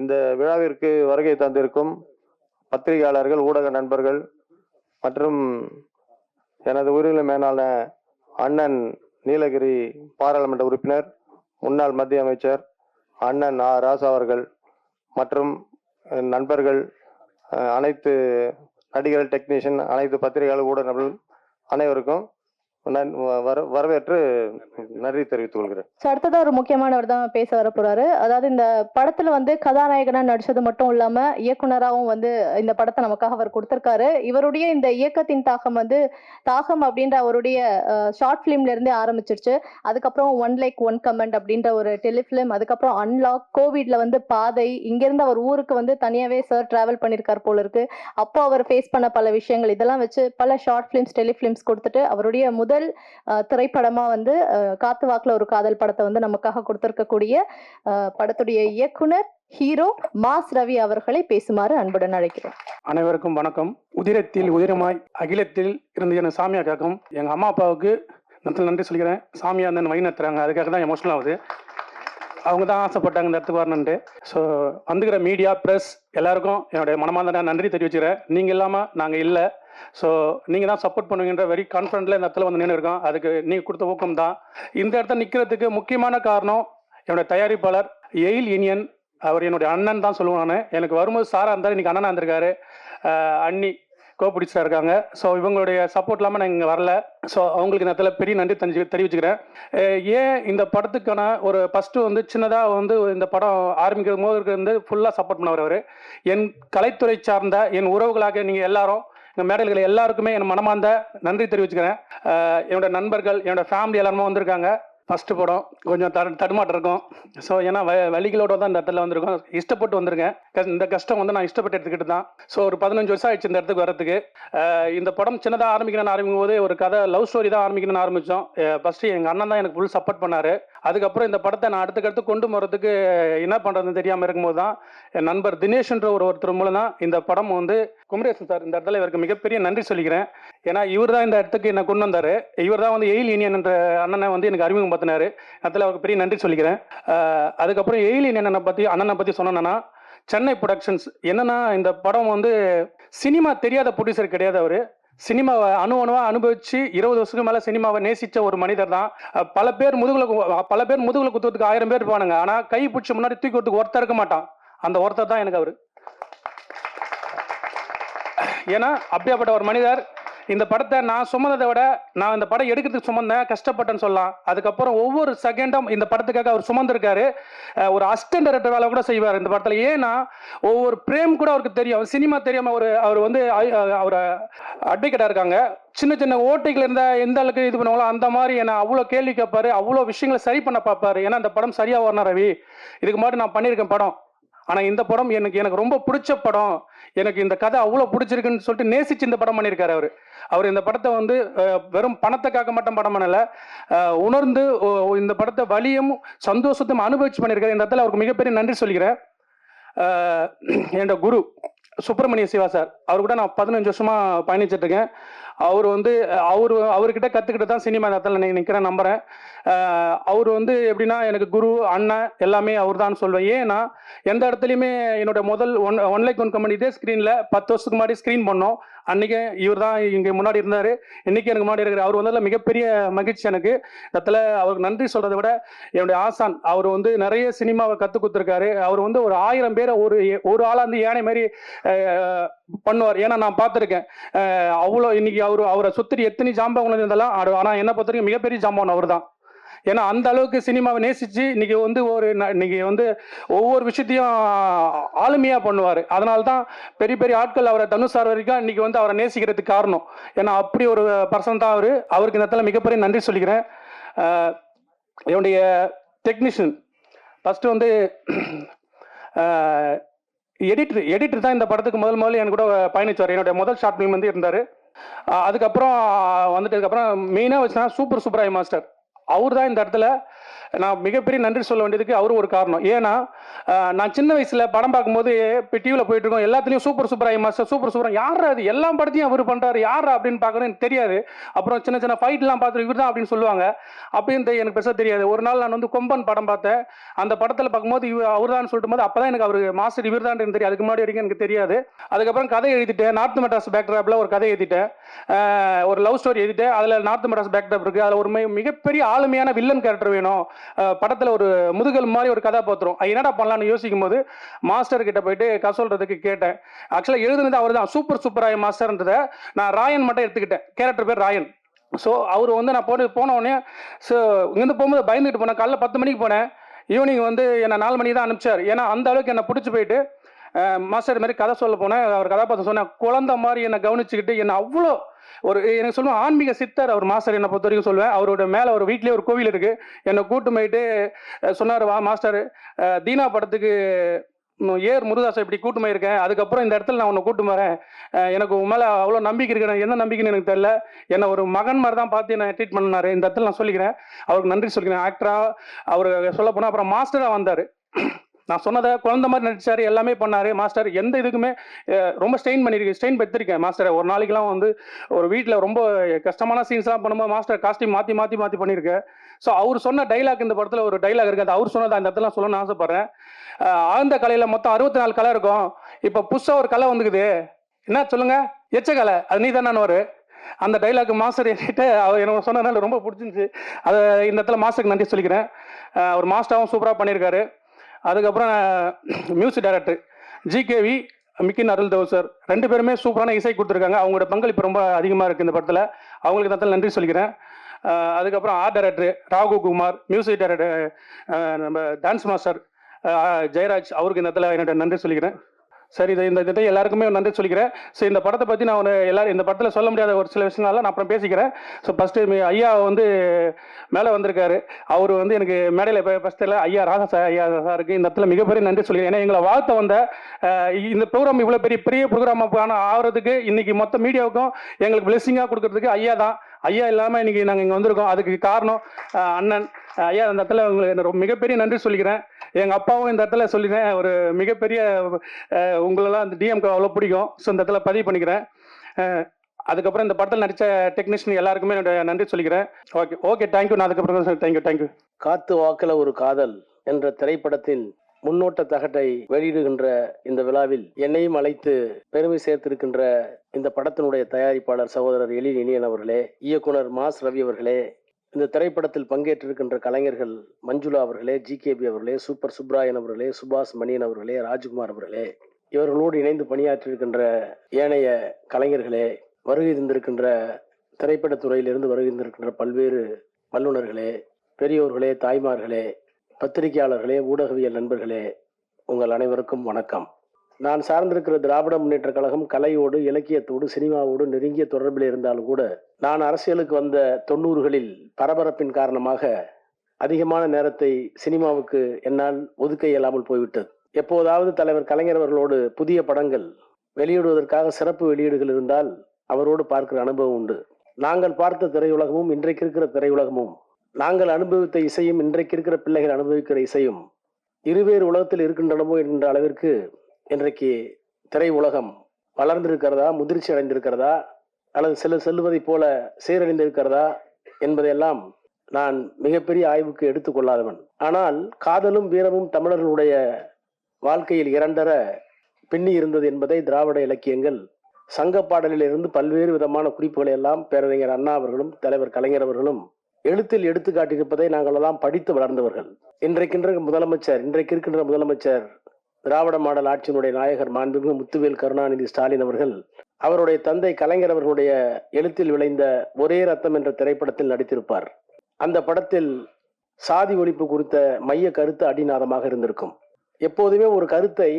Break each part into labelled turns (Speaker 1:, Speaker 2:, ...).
Speaker 1: இந்த விழாவிற்கு வருகை தந்திருக்கும் பத்திரிகையாளர்கள் ஊடக நண்பர்கள் மற்றும் எனது உயிரிழந்த மேலான அண்ணன் நீலகிரி பாராளுமன்ற உறுப்பினர் முன்னாள் மத்திய அமைச்சர் அண்ணன் ஆ. ராசா அவர்கள் மற்றும் நண்பர்கள் அனைத்து நடிகர்கள் டெக்னீஷியன் அனைத்து பத்திரிகையாளர் ஊடக அனைவருக்கும் நன் வர வரவேற்று நன்றி. தெரிவித்துக் கொள்கிறேன்.
Speaker 2: அடுத்ததா ஒரு முக்கியமானவர் தான் பேச வர போறாரு. அதாவது இந்த படத்துல வந்து கதாநாயகனா நடிச்சது மட்டும் இல்லாம இயக்குனராகவும் வந்து இந்த படத்தை நமக்காக அவர் கொடுத்திருக்காரு. இவருடைய இந்த இயக்கத்தின் தாக்கம் வந்து தாகம் அப்படின்ற அவருடைய ஷார்ட் ஃபிலிம்ல இருந்தே ஆரம்பிச்சிருச்சு. அதுக்கப்புறம் ஒன் லைக் ஒன் கமெண்ட் அப்படின்ற ஒரு டெலிஃபிலிம். அதுக்கப்புறம் அன்லாக் கோவிட்ல வந்து பாதை. இங்கிருந்து அவர் ஊருக்கு வந்து தனியாவே சார் டிராவல் பண்ணியிருக்கார் போல இருக்கு. அப்போ அவர் ஃபேஸ் பண்ண பல விஷயங்கள். இதெல்லாம் வச்சு பல ஷார்ட் ஃபிலிம்ஸ் டெலிஃபிலிம்ஸ் கொடுத்துட்டு அவருடைய முதல் முதல் திரைப்படமா வந்து காத்து வாக்குல ஒரு காதல் படத்தை வந்து நமக்காக கொடுத்திருக்கக்கூடிய படத்துடைய இயக்குனர் ஹீரோ மாஸ் ரவி அவர்களை பேசுமாறு அன்புடன் அழைக்கிறோம்.
Speaker 3: அனைவருக்கும் வணக்கம். உதிரத்தில் உதிரமாய் அகிலத்தில் இருந்து என் சாமியா காக்கும். எங்கள் அம்மா அப்பாவுக்கு நன்றி நன்றி சொல்லிக்கிறேன். சாமியா வந்து வழி நடத்துறாங்க அதுக்காக தான் எமோஷனல் ஆகுது. அவங்க தான் ஆசைப்பட்டாங்க இந்த இடத்துக்கு வரணுன்ட்டு ஸோ வந்துக்கிற மீடியா ப்ரெஸ் எல்லாருக்கும் என்னுடைய மனமார்ந்த நன்றி தெரிவிச்சுக்கிறேன். நீங்கள் இல்லாமல் நாங்கள் இல்லை. ஸோ நீங்கள் தான் சப்போர்ட் பண்ணுவீங்கன்ற வெரி கான்ஃபிடென்ட்ல இந்த இடத்துல வந்து நின்று இருக்கோம். அதுக்கு நீங்கள் கொடுத்த ஊக்கம் தான். இந்த இடத்துல நிற்கிறதுக்கு முக்கியமான காரணம் என்னுடைய தயாரிப்பாளர் எயில் இனியன் அவர் என்னுடைய அண்ணன் தான் சொல்லுவேன் நான். எனக்கு வரும்போது சாராக இருந்தார் இன்னைக்கு அண்ணனாக இருந்திருக்காரு. அஹ் அண்ணி கோபிடிச்சா இருக்காங்க. ஸோ இவங்களுடைய சப்போர்ட் இல்லாமல் நான் இங்கே வரல. ஸோ அவங்களுக்கு இந்த இடத்துல பெரிய நன்றி தெரிஞ்சு தெரிவிச்சுக்கிறேன். ஏன் இந்த படத்துக்கான ஒரு ஃபஸ்ட்டு வந்து சின்னதாக வந்து இந்த படம் ஆரம்பிக்கிற போது வந்து ஃபுல்லாக சப்போர்ட் பண்ணவர் அவர். என் கலைத்துறை சார்ந்த என் உறவுகளாக நீங்கள் எல்லாரும் மேடல்கள் எல்லாருக்குமே என் மனமார்ந்த நன்றி தெரிவிச்சுக்கிறேன். என்னோட நண்பர்கள் என்னோட ஃபேமிலி எல்லாருமே வந்திருக்காங்க. ஃபஸ்ட்டு படம் கொஞ்சம் தடு தடுமாட்டம் இருக்கும். ஸோ ஏன்னா வ வழிகளோடு தான் இந்த இடத்துல வந்திருக்கோம். இஷ்டப்பட்டு வந்திருக்கேன். இந்த கஷ்டம் வந்து நான் இஷ்டப்பட்டு எடுத்துக்கிட்டு தான். ஸோ ஒரு பதினஞ்சு வருஷம் ஆயிடுச்சு இந்த இடத்துக்கு வரத்துக்கு இந்த படம் சின்னதாக ஆரம்பிக்கணும்னு ஆரம்பிக்கும் போது ஒரு கதை லவ் ஸ்டோரி தான் ஆரம்பிக்கணும்னு ஆரம்பித்தோம் ஃபஸ்ட்டு எங்கள் அண்ணன் தான் எனக்கு ஃபுல் சப்போர்ட் பண்ணார். அதுக்கப்புறம் இந்த படத்தை நான் அடுத்துக்கடுத்து கொண்டு போகிறதுக்கு என்ன பண்ணுறதுன்னு தெரியாமல் இருக்கும்போது தான் என் நண்பர் தினேஷ்ன்ற ஒரு ஒருத்தர் மூலம் தான் இந்த படம் வந்து குமரேசன் சார் இந்த இடத்துல இவருக்கு மிகப்பெரிய நன்றி சொல்லிக்கிறேன். ஏன்னா இவர் தான் இந்த இடத்துக்கு என்னை கொண்டு வந்தார். இவர் தான் வந்து எயில் யூனியன் என்ற அண்ணனை வந்து எனக்கு அறிமுகம் பார்த்தினாரு அதில் அவருக்கு பெரிய நன்றி சொல்லிக்கிறேன். அதுக்கப்புறம் எயில் யூனியனை பற்றி அண்ணனை பற்றி சொன்னேன்னா சென்னை ப்ரொடக்ஷன்ஸ் என்னன்னா இந்த படம் வந்து சினிமா தெரியாத ப்ரொடியூசர் கிடையாது அவர். சினிமாவை அணு அணுவாக அனுபவிச்சு இருபது வருஷத்துக்கு மேலே சினிமாவை நேசித்த ஒரு மனிதர் தான் பல பேர் முதுகில் பல பேர் முதுகில் குத்துறதுக்கு ஆயிரம் பேர் இருப்பானுங்க. ஆனால் கை பிடிச்ச முன்னாடி தூக்கி விட்டுக்கு ஒருத்தர் இருக்க மாட்டான். அந்த ஒருத்தர் தான் எனக்கு அவர். ஏன்னா அப்படியாப்பட்ட ஒரு மனிதர் இந்த படத்தை நான் சுமந்ததை விட நான் இந்த படம் எடுக்கிறதுக்கு சுமந்தேன் கஷ்டப்பட்டேன்னு சொல்லலாம். அதுக்கப்புறம் ஒவ்வொரு செகண்டும் இந்த படத்துக்காக அவர் சுமந்திருக்காரு. ஒரு அஸ்டன் டைரக்டர் வேலை கூட செய்வார் இந்த படத்தில். ஏன்னா ஒவ்வொரு பிரேம் கூட அவருக்கு தெரியும். சினிமா தெரியாம ஒரு அவர் வந்து அவர் அட்வொகேட்டாக இருக்காங்க. சின்ன சின்ன ஓட்டைகள் இருந்தால் எந்த அளவுக்கு இது பண்ணுவாங்களோ அந்த மாதிரி என்ன அவ்வளோ கேள்வி கேட்பாரு. அவ்வளோ விஷயங்களை சரி பண்ண பார்ப்பாரு. ஏன்னா இந்த படம் சரியாக வரணும் ரவி. இதுக்கு முன்னாடி நான் பண்ணியிருக்கேன் படம். ஆனால் இந்த படம் எனக்கு எனக்கு ரொம்ப பிடிச்ச படம். எனக்கு இந்த கதை அவ்வளோ பிடிச்சிருக்குன்னு சொல்லிட்டு நேசிச்சு இந்த படம் பண்ணியிருக்காரு அவர். அவர் இந்த படத்தை வந்து வெறும் பணத்துக்காக மட்டும் படம் பண்ணலை உணர்ந்து இந்த படத்தை வலியும் சந்தோஷத்தையும் அனுபவிச்சு பண்ணியிருக்காரு. இந்த இடத்துல அவருக்கு மிகப்பெரிய நன்றி சொல்கிறேன் என்னோட குரு சுப்பிரமணிய சிவா சார் அவர் கூட நான் பதினஞ்சு வருஷமாக பயணிச்சிட்ருக்கேன் அவர் வந்து அவர் அவர்கிட்ட கற்றுக்கிட்டு தான் சினிமா இடத்துல நீங்கள் நிற்கிறேன் நம்புகிறேன் அவர் வந்து எப்படின்னா எனக்கு குரு அண்ணன் எல்லாமே அவர் தான் சொல்வேன். ஏன்னா எந்த இடத்துலையுமே என்னோட முதல் one one like one company இதே ஸ்க்ரீனில் பத்து வருஷத்துக்கு முன்னாடி ஸ்க்ரீன் பண்ணோம். அன்றைக்கி இவர் தான் இங்கே முன்னாடி இருந்தார். இன்னைக்கு எனக்கு முன்னாடி இருக்கிற அவர் வந்ததில் மிகப்பெரிய மகிழ்ச்சி எனக்கு. இடத்துல அவருக்கு நன்றி சொல்கிறத விட என்னுடைய ஆசான் அவர் வந்து நிறைய சினிமாவை கற்றுக் கொடுத்துருக்காரு. அவர் வந்து ஒரு ஆயிரம் பேரை ஒரு ஒரு ஆளாக வந்து யானை மாதிரி பண்ணுவார். ஏன்னா நான் பார்த்துருக்கேன். அவ்வளோ இன்னைக்கு அவர் அவரை சுற்றி எத்தனை ஜாம்பவங்கள் இருந்தாலும் ஆனால் என்னை பொறுத்த வரைக்கும் மிகப்பெரிய ஜாம்பவன் அவர் தான் ஏன்னா அந்த அளவுக்கு சினிமாவை நேசிச்சு இன்னைக்கு வந்து ஒரு ந- இன்னைக்கு வந்து ஒவ்வொரு விஷயத்தையும் ஆளுமையாக பண்ணுவார். அதனால தான் பெரிய பெரிய ஆட்கள் அவரை தனுஷ் சார் வரைக்கும் இன்னைக்கு வந்து அவரை நேசிக்கிறதுக்கு காரணம். ஏன்னா அப்படி ஒரு பர்சன் தான் அவர். அவருக்கு இந்த இடத்துல மிகப்பெரிய நன்றி சொல்லிக்கிறேன். என்னுடைய டெக்னீஷியன் ஃபஸ்ட்டு வந்து எடிட்டர் எடிட்டர் தான் இந்த படத்துக்கு முதல் முதல்ல என் கூட பயணிச்சார். என்னுடைய முதல் ஷார்ட் மீம் வந்து இருந்தார். அதுக்கப்புறம் வந்துட்டதுக்கப்புறம் மெயினாக வச்சுனா சூப்பர் சூப்பராய் மாஸ்டர் அவர் தான் இந்த இடத்துல நான் மிகப்பெரிய நன்றி சொல்ல வேண்டியதுக்கு அவரும் ஒரு காரணம். ஏன்னா நான் சின்ன வயசில் படம் பார்க்கும்போது இப்போ டிவியில் போயிட்டு இருக்கோம் எல்லாத்துலேயும் சூப்பர் சூப்பராக மாஸ்டர் சூப்பர் சூப்பராக யார் அது எல்லா படத்தையும் அவர் பண்ணுறாரு யார் அப்படின்னு பார்க்கணும் எனக்கு தெரியாது. அப்புறம் சின்ன சின்ன ஃபைட்லாம் பார்த்துட்டு இவர் தான் அப்படின்னு சொல்லுவாங்க. அப்படின்னு எனக்கு பெருசாக தெரியாது. ஒரு நாள் நான் வந்து கொம்பன் படம் பார்த்தேன். அந்த படத்தில் பார்க்கும்போது இவர் அவர் தான் சொல்லிட்டு போது அப்போ தான் எனக்கு அவர் மாஸ்டர் இவர் தான் தெரியும் அதுக்கு முன்னாடி வரைக்கும் எனக்கு தெரியாது. அதுக்கப்புறம் கதை எழுதிட்டேன். நார்த் மெட்ராஸ் பேக்ட்ராப்பில் ஒரு கதை எழுதிட்டேன். ஒரு லவ் ஸ்டோரி எழுதிட்டேன். அதில் நார்த் மெட்ராஸ் பேக்ட்ராப் இருக்குது அதில் ஒரு மிகப்பெரிய ஆளுமையான வில்லன் கேரக்டர் வேணும். படத்தில் ஒரு முதுகல் மாதிரி ஒரு கதாபாத்திரம். அது என்னடா பண்ணலாம்னு யோசிக்கும் போது மாஸ்டர் கிட்ட போயிட்டு கதை சொல்றதுக்கு கேட்டேன். ஆக்சுவலாக எழுதுனது அவர் தான் சூப்பர் சூப்பராய மாஸ்டர்ன்றதை நான் ராயன் மட்டும் எடுத்துக்கிட்டேன். கேரக்டர் பேர் ராயன். ஸோ அவர் வந்து நான் போன போன உடனே ஸோ இங்கேருந்து போகும்போது பயந்துட்டு போனேன். காலைல பத்து மணிக்கு போனேன். ஈவினிங் வந்து என்னை நாலு மணிக்கு தான் அனுப்பிச்சார். ஏன்னா அந்த அளவுக்கு என்னை பிடிச்சி போயிட்டு மாஸ்டர் மாதிரி கதை சொல்ல போனேன் அவர் கதாபாத்திரம் சொன்னேன் குழந்தை மாதிரி என்னை கவனிச்சுக்கிட்டு என்னை அவ்வளோ ஒரு எனக்கு சொல்லுவேன் ஆன்மீக சித்தர் அவர் மாஸ்டர் என்னை பொறுத்த வரைக்கும் சொல்லுவேன். அவரோட மேலே ஒரு வீட்லேயே ஒரு கோவில் இருக்குது என்னை கூட்டு போயிட்டு சொன்னார் வா மாஸ்டர் தீனா படத்துக்கு ஏர் முருதாசை இப்படி கூட்டு போயிருக்கேன். அதுக்கப்புறம் இந்த இடத்துல நான் உன்னை கூட்டு வரேன். எனக்கு உன் மேலே அவ்வளோ நம்பிக்கை இருக்கு. என்ன நம்பிக்கைன்னு எனக்கு தெரியல. என்னை ஒரு மகன் மாதிரி தான் பார்த்து என்னை ட்ரீட் பண்ணாரு. இந்த இடத்துல நான் சொல்லிக்கிறேன். அவருக்கு நன்றி சொல்லிக்கிறேன். ஆக்டராக அவர் சொல்ல போனால் அப்புறம் மாஸ்டராக வந்தார். நான் சொன்னதை குழந்த மாதிரி நடிச்சாரு எல்லாமே பண்ணாரு. மாஸ்டர் எந்த இதுக்குமே ரொம்ப ஸ்ட்ரெயின் பண்ணியிருக்கேன் ஸ்ட்ரெயின் பெற்றிருக்கேன் மாஸ்டர். ஒரு நாளைக்கெல்லாம் வந்து ஒரு வீட்டில் ரொம்ப கஷ்டமான சீன்ஸ்லாம் பண்ணும்போது மாஸ்டர் காஸ்டியூம் மாற்றி மாற்றி மாற்றி பண்ணியிருக்கேன் ஸோ அவர் சொன்ன டைலாக் இந்த படத்தில் ஒரு டைலாக் இருக்குது அது அவர் சொன்னதை அந்த இடத்துல சொல்லணும்னு ஆசைப்பட்றேன். ஆழ்ந்த கலையில் மொத்தம் அறுபத்தி நாலு கலை இருக்கும். இப்போ புதுசாக ஒரு கலை வந்துக்குது. என்ன சொல்லுங்க? எச்ச கலை. அது நீ தானே ஒரு அந்த டைலாக் மாஸ்டர் என்கிட்ட அவர் எனக்கு சொன்னதுனால ரொம்ப பிடிச்சிருந்துச்சு. அதை இந்த இடத்துல மாஸ்டருக்கு நன்றி சொல்லிக்கிறேன். அவர் மாஸ்டராகவும் சூப்பராக பண்ணியிருக்காரு அதுக்கப்புறம் மியூசிக் டைரக்டர் ஜிகேவி மிக்கின் அருள் தேவ் ரெண்டு பேருமே சூப்பரான இசை கொடுத்துருக்காங்க. அவங்களோட பங்களிப்பு ரொம்ப அதிகமாக இருக்குது இந்த படத்தில். அவங்களுக்கு இந்த நன்றி சொல்லிக்கிறேன். அதுக்கப்புறம் art director Raghu Kumar music director நம்ம டான்ஸ் மாஸ்டர் ஜெயராஜ் அவருக்கு இந்த இடத்துல என்னோட நன்றி சொல்லிக்கிறேன். சரி இது இந்த இதை எல்லாருக்குமே நன்றி சொல்லிக்கிறேன். ஸோ இந்த படத்தை பற்றி நான் ஒரு எல்லாரும் இந்த படத்தில் சொல்ல முடியாத ஒரு சில விஷயங்கள்லாம் நான் அப்புறம் பேசிக்கிறேன். ஸோ ஃபஸ்ட்டு ஐயா வந்து மேலே வந்திருக்காரு. அவர் வந்து எனக்கு மேடையில் இப்போ ஃபஸ்ட்டில் ஐயா ராசா சார் ஐயா சாருக்கு இந்த இடத்துல மிகப்பெரிய நன்றி சொல்லிக்கிறேன். ஏன்னா எங்களை வாழ்த்த வந்த இந்த ப்ரோக்ராம் இவ்வளோ பெரிய பெரிய ப்ரோக்ராம் ஆகிறதுக்கு இன்றைக்கி மொத்த மீடியாவுக்கும் எங்களுக்கு பிளெஸிங்காக கொடுக்கறதுக்கு ஐயா தான். ஐயா இல்லாமல் இன்னைக்கு நாங்கள் இங்கே வந்திருக்கோம். அதுக்கு காரணம் அண்ணன். ஐயா அந்த இடத்துல உங்களுக்கு ரொம்ப மிகப்பெரிய நன்றி சொல்லிக்கிறேன். எங்கள் அப்பாவும் இந்த இடத்துல சொல்லிடுறேன் ஒரு மிகப்பெரிய உங்களெல்லாம் அந்த டிஎம்க்கு அவ்வளோ பிடிக்கும். ஸோ இந்த இடத்துல பதிவு பண்ணிக்கிறேன். அதுக்கப்புறம் இந்த படத்தில் நடித்த டெக்னீஷியன் எல்லாருக்குமே என்னுடைய நன்றி சொல்லிக்கிறேன். ஓகே ஓகே தேங்க்யூ நான் அதுக்கப்புறம் தான் தேங்க்யூ தேங்க்யூ
Speaker 4: காத்து வாக்கில் ஒரு காதல் என்ற திரைப்படத்தின் முன்னோட்ட தகட்டை வெளியிடுகின்ற இந்த விழாவில் என்னையும் அழைத்து பெருமை சேர்த்திருக்கின்ற இந்த படத்தினுடைய தயாரிப்பாளர் சகோதரர் எழில் இனியன் அவர்களே இயக்குனர் மாஸ் ரவி அவர்களே இந்த திரைப்படத்தில் பங்கேற்றிருக்கின்ற கலைஞர்கள் மஞ்சுளா அவர்களே ஜிகேபி அவர்களே சூப்பர் சுப்ராயன் அவர்களே சுபாஷ் மணியன் அவர்களே ராஜ்குமார் அவர்களே இவர்களோடு இணைந்து பணியாற்றியிருக்கின்ற ஏனைய கலைஞர்களே வருகை தந்திருக்கின்ற திரைப்படத்துறையிலிருந்து வருகை தந்திருக்கின்ற பல்வேறு வல்லுநர்களே பெரியோர்களே தாய்மார்களே பத்திரிகையாளர்களே ஊடகவியல் நண்பர்களே உங்கள் அனைவருக்கும் வணக்கம். நான் சார்ந்திருக்கிற திராவிட முன்னேற்ற கழகம் கலையோடு இலக்கியத்தோடு சினிமாவோடு நெருங்கிய தொடர்பில் இருந்தாலும் கூட நான் அரசியலுக்கு வந்த தொண்ணூறுகளில் பரபரப்பின் காரணமாக அதிகமான நேரத்தை சினிமாவுக்கு என்னால் ஒதுக்க இயலாமல் போய்விட்டது. எப்போதாவது தலைவர் கலைஞர் அவர்களோடு புதிய படங்கள் வெளியிடுவதற்காக சிறப்பு வெளியீடுகள் இருந்தால் அவரோடு பார்க்கிற அனுபவம் உண்டு. நாங்கள் பார்த்த திரையுலகமும் இன்றைக்கு இருக்கிற திரையுலகமும் நாங்கள் அனுபவித்த இசையும் இன்றைக்கு இருக்கிற பிள்ளைகள் அனுபவிக்கிற இசையும் இருவேறு உலகத்தில் இருக்கின்றனமோ என்கின்ற அளவிற்கு இன்றைக்கு திரை உலகம் வளர்ந்திருக்கிறதா முதிர்ச்சி அடைந்திருக்கிறதா அல்லது செல்லு செல்வதைப் போல சீரழிந்திருக்கிறதா என்பதையெல்லாம் நான் மிகப்பெரிய ஆய்வுக்கு எடுத்துக்கொள்ளாதவன் ஆனால் காதலும் வீரமும் தமிழர்களுடைய வாழ்க்கையில் இரண்டர பின்னி இருந்தது என்பதை திராவிட இலக்கியங்கள் சங்க பாடலிலிருந்து பல்வேறு விதமான குறிப்புகளை எல்லாம் பேரறிஞர் அண்ணா அவர்களும் தலைவர் கலைஞர் அவர்களும் எழுத்தில் எடுத்து காட்டியிருப்பதை நாங்கள் எல்லாம் படித்து வளர்ந்தவர்கள். இன்றைக்கின்ற முதலமைச்சர் இன்றைக்கு இருக்கின்ற முதலமைச்சர் திராவிட மாடல் ஆட்சியினுடைய நாயகர் மாண்புமிகு முத்துவேல் கருணாநிதி ஸ்டாலின் அவர்கள் அவருடைய தந்தை கலைஞர் அவர்களுடைய எழுத்தில் விளைந்த ஒரே ரத்தம் என்ற திரைப்படத்தில் நடித்திருப்பார். அந்த படத்தில் சாதி ஒழிப்பு குறித்த மைய கருத்து அடிநாதமாக இருந்திருக்கும். எப்போதுமே ஒரு கருத்தை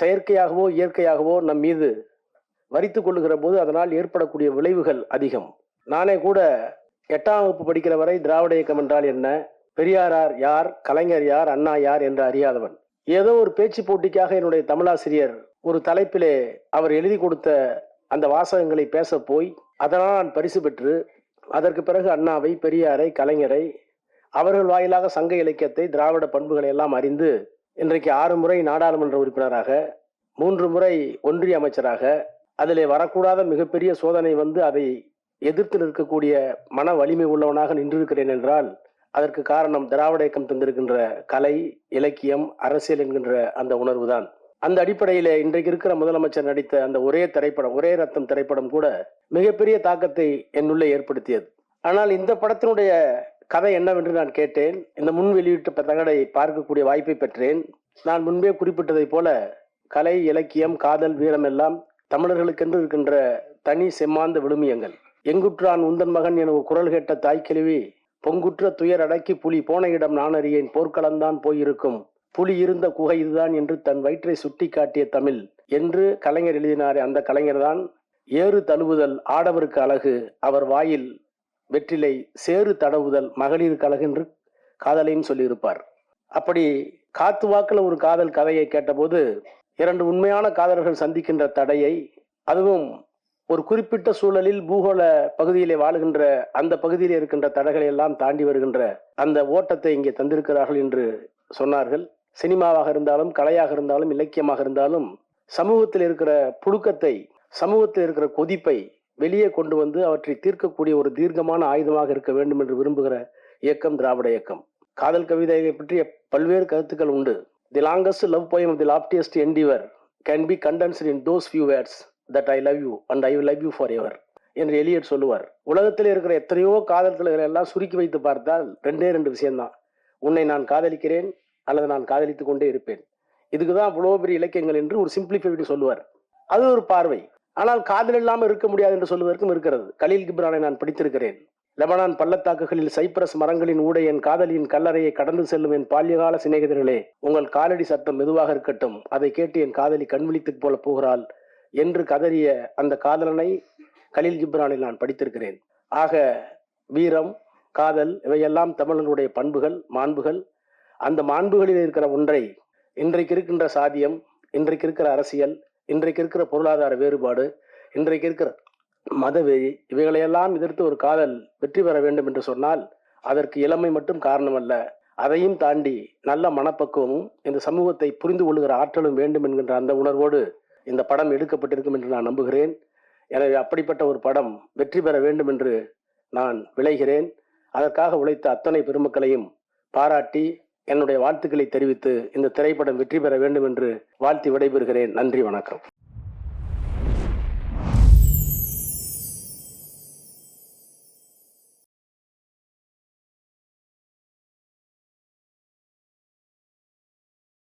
Speaker 4: செயற்கையாகவோ இயற்கையாகவோ நம் மீது வரித்து கொள்ளுகிற போது அதனால் ஏற்படக்கூடிய விளைவுகள் அதிகம். நானே கூட எட்டாம் வகுப்பு படிக்கிற வரை திராவிட இயக்கம் என்றால் என்ன? பெரியாரார் யார்? கலைஞர் யார்? அண்ணா யார்? என்று அறியாதவன். ஏதோ ஒரு பேச்சு போட்டிக்காக என்னுடைய தமிழாசிரியர் ஒரு தலைப்பிலே அவர் எழுதி கொடுத்த அந்த வாசகங்களை பேச போய் அதனால் நான் பரிசு பெற்று அதற்கு பிறகு அண்ணாவை பெரியாரை கலைஞரை அவர்கள் வாயிலாக சங்க இலக்கியத்தை திராவிட பண்புகளை எல்லாம் அறிந்து இன்றைக்கு ஆறு முறை நாடாளுமன்ற உறுப்பினராக மூன்று முறை ஒன்றிய அமைச்சராக அதிலே வரக்கூடாத மிகப்பெரிய சோதனை வந்து அதை எதிர்த்து நிற்கக்கூடிய மன வலிமை உள்ளவனாக நின்றிருக்கிறேன் என்றால் அதற்கு காரணம் திராவிட இயக்கம் தந்திருக்கின்ற கலை இலக்கியம் அரசியல் என்கின்ற அந்த உணர்வு தான் அந்த அடிப்படையில் இன்றைக்கு இருக்கிற முதலமைச்சர் நடித்த அந்த ஒரே திரைப்படம் ஒரே ரத்தம் திரைப்படம் கூட மிகப்பெரிய தாக்கத்தை என்னுள்ளே ஏற்படுத்தியது. ஆனால் இந்த படத்தினுடைய கதை என்னவென்று நான் கேட்டேன். இந்த முன் வெளியிட்ட தகடை பார்க்கக்கூடிய வாய்ப்பை பெற்றேன். நான் முன்பே குறிப்பிட்டதைப் போல கலை இலக்கியம் காதல் வீரம் எல்லாம் தமிழர்களுக்கென்று இருக்கின்ற தனி செம்மாந்த விழுமியங்கள். எங்குற்றான் உந்தன் மகன் என குரல் கேட்ட தாய்க்கிழவி பொங்குற்ற துயர் அடக்கி புலி. போன இடம் நான் அறியேன். போர்க்களம்தான் போயிருக்கும். புலி இருந்த குகை இதுதான் என்று தன் வயிற்றை சுட்டி காட்டிய தமிழ். என்று கலைஞர் எழுதினாரே அந்த கலைஞர்தான் ஏறு தழுவுதல் ஆடவருக்கு அழகு. அவர் வாயில் வெற்றிலை சேறு தடவுதல் மகளிருக்கு அழகு என்று காதலையும் சொல்லியிருப்பார். அப்படி காத்து வாக்கில் ஒரு காதல் கதையை கேட்டபோது இரண்டு உண்மையான காதலர்கள் சந்திக்கின்ற தடையை அதுவும் ஒரு குறிப்பிட்ட சூழலில் பூகோள பகுதியிலே வாழுகின்ற அந்த பகுதியில் இருக்கின்ற தடைகளை எல்லாம் தாண்டி வருகின்ற அந்த ஓட்டத்தை இங்கே தந்திருக்கிறார்கள் என்று சொன்னார்கள். சினிமாவாக இருந்தாலும் கலையாக இருந்தாலும் இலக்கியமாக இருந்தாலும் சமூகத்தில் இருக்கிற புழுக்கத்தை சமூகத்தில் இருக்கிற கொதிப்பை வெளியே கொண்டு வந்து அவற்றை தீர்க்கக்கூடிய ஒரு தீர்க்கமான ஆயுதமாக இருக்க வேண்டும் என்று விரும்புகிற இயக்கம் திராவிட இயக்கம். காதல் கவிதைகளை பற்றிய பல்வேறு கருத்துக்கள் உண்டு. The longest love poem the loftiest endeavour can be condensed in those few words that I love you and I love you forever என்று எலியட் சொல்லுவார். உலகத்தில் இருக்கிற எத்தனையோ காதல் கலைகளை எல்லாம் சுருக்கி வைத்து பார்த்தால் ரெண்டே ரெண்டு விஷயம்தான். உன்னை நான் காதலிக்கிறேன் அல்லது நான் காதலித்து கொண்டே இருப்பேன். இதுக்கு தான் இவ்வளோ பெரிய இலக்கியங்கள் என்று ஒரு சிம்பிளிஃபைடு சொல்லுவார். அது ஒரு பார்வை. ஆனால் காதல் இல்லாமல் இருக்க முடியாது என்று சொல்வதற்கும் இருக்கிறது. கலீல் கிப்ரானை நான் பிடித்திருக்கிறேன். லெபனான் பள்ளத்தாக்குகளில் சைப்ரஸ் மரங்களின் ஊடே என் காதலியின் கல்லறையை கடந்து செல்லும் என் பால்யகால சிநேகிதர்களே உங்கள் காலடி சத்தம் மெதுவாக இருக்கட்டும். அதை கேட்டு என் காதலி கண்விழித்து போல போகிறாள் என்று கதறிய அந்த காதலனை கலீல் ஜிப்ரானில் நான் படித்திருக்கிறேன். ஆக வீரம் காதல் இவையெல்லாம் தமிழர்களுடைய பண்புகள் மாண்புகள். அந்த மாண்புகளில் இருக்கிற ஒன்றை இன்றைக்கு இருக்கின்ற சாதியம் இன்றைக்கு இருக்கிற அரசியல் இன்றைக்கு இருக்கிற பொருளாதார வேறுபாடு இன்றைக்கு இருக்கிற மதவெறி இவைகளையெல்லாம் எதிர்த்து ஒரு காதல் வெற்றி பெற வேண்டும் என்று சொன்னால் அதற்கு இளமை மட்டும் காரணமல்ல. அதையும் தாண்டி நல்ல மனப்பக்குவமும் இந்த சமூகத்தை புரிந்து கொள்கிற ஆற்றலும் வேண்டும் என்கின்ற அந்த உணர்வோடு இந்த படம் எடுக்கப்பட்டிருக்கும் என்று நான் நம்புகிறேன். எனவே அப்படிப்பட்ட ஒரு படம் வெற்றி பெற வேண்டும் என்று நான் விளைகிறேன். அதற்காக உழைத்த அத்தனை பெருமக்களையும் பாராட்டி என்னுடைய வாழ்த்துக்களை தெரிவித்து இந்த திரைப்படம் வெற்றி பெற வேண்டும் என்று வாழ்த்தி விடைபெறுகிறேன். நன்றி வணக்கம்.